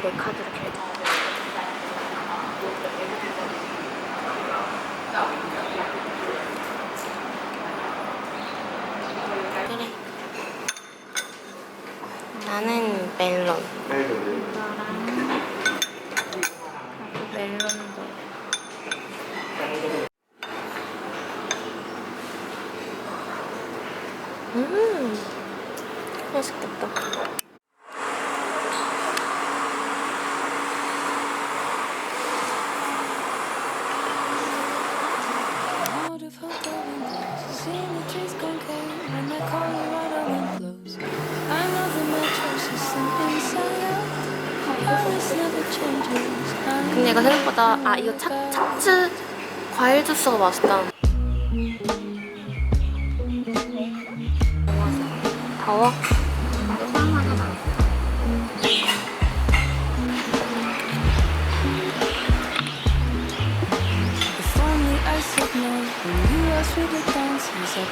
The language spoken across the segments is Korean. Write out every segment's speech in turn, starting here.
내 카드로 결제. 그래. 나는 멜론. 나랑 멜론도. 음, 맛있겠다. 근데 이거 생각보다 아 이거 차, 차츠 과일 주스가 맛있다. 더워?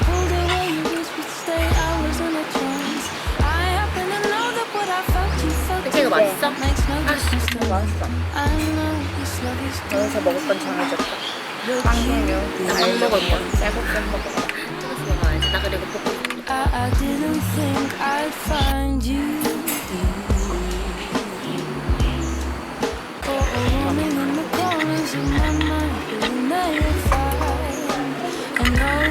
Away, 이거. 맛있어? 맛있어. Is 여기서 먹을 건 정해졌다. but 빵메뉴, you 알 먹을 건 쌀국수 먹어봐. 쭈스 먹어야지. 나 그리고 볶음. I, I didn't think I'd find you. Oh, oh, running in the corners of my mind, doing that fine. A note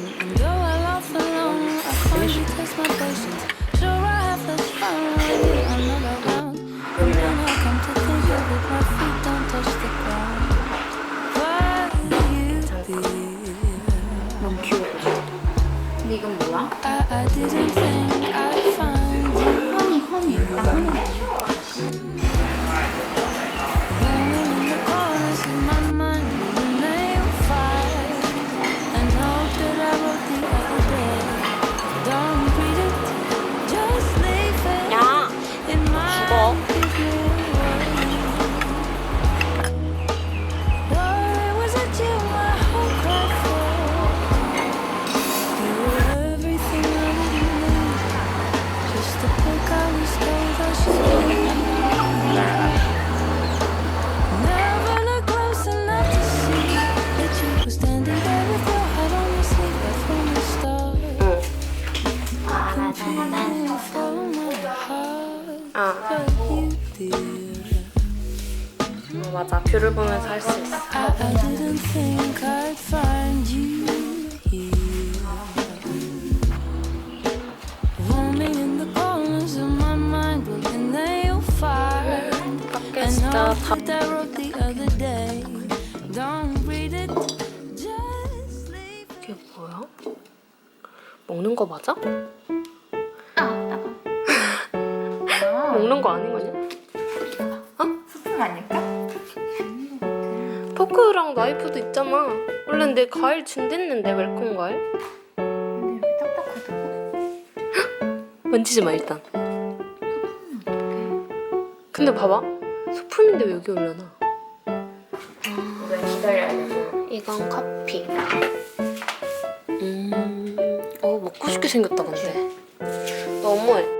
complacent. And though I laugh alone, I you test my patience. Sure, I have less fun when you're not around. And then I come to think of it, my feet don't touch the ground. But you did. 너무 귀여워. 근데 이건 뭐야? I, I didn't 아. 어, 맞아. 뷰를 보면서 할 수 있어. 밖에 진짜 다. 이게 뭐야? 먹는 거 맞아? 아, 먹는 거 아닌 거냐? 스푼 아닐까? 포크랑 나이프도 있잖아. 원래 내 과일 준댔는데 웰컴 과일? 근데 여기 딱딱하다고? 만지지 마 일단. 근데 봐봐. 소품인데 왜 여기 올려놔? 우리 기다려야 되잖아. 이건 커피. 음, 어 먹고 싶게 생겼다 근데. 너무해.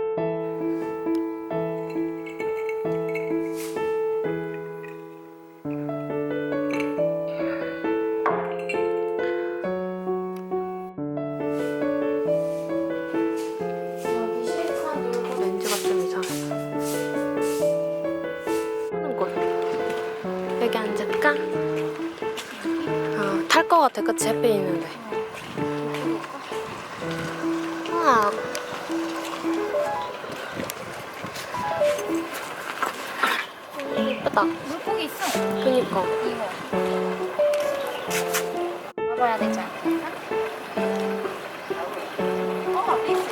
것 같아. 그치? 햇빛 있는데. 우와. 음, 예쁘다. 물고기 있어. 그니까. 이거. 먹어야 되지 않을까? 어, 앞에 있어.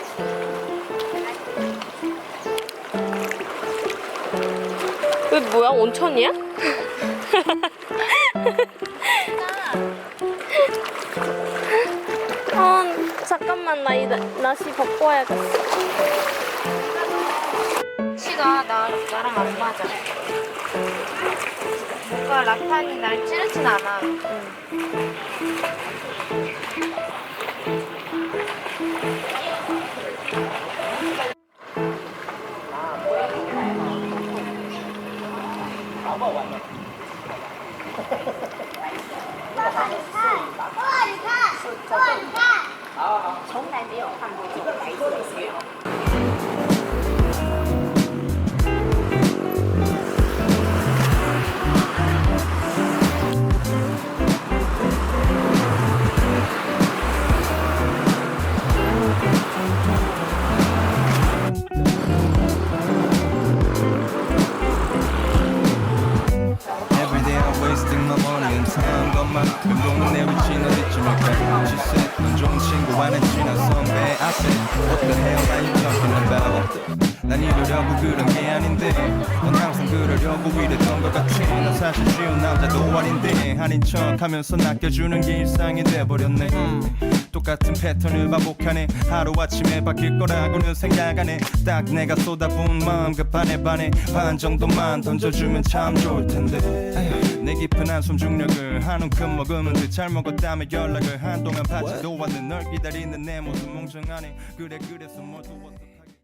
왜 뭐야? 온천이야? 이 나- 나시 벗고 와야겠어. 치가 나, 나랑 안 맞아. 뭔가 라탄이 날 찌르진 않아. 돈은 내 위치는 She said 넌 좋은 친구와는 친한 선배 said what the hell are you talking about 난 이러려고 그런 게 아닌데. 넌 항상 그러려고 이랬던 것 같아 난 사실 쉬운 남자도 아닌데. 아닌 척하면서 낚여주는 게 일상이 돼버렸네. 음, 똑같은 패턴을 반복하네. 하루아침에 바뀔 거라고는 생각 안해. 딱 내가 쏟아부은 마음 그 반에 반에 반 정도만 던져주면 참 좋을 텐데 내 깊은 한숨 중력을 한움큼 먹으면 듯잘 먹었다며 연락을 한동안 받지도 않는 널 기다리는 내 모습 몽정하네. 그래 그래서 뭐또 어떤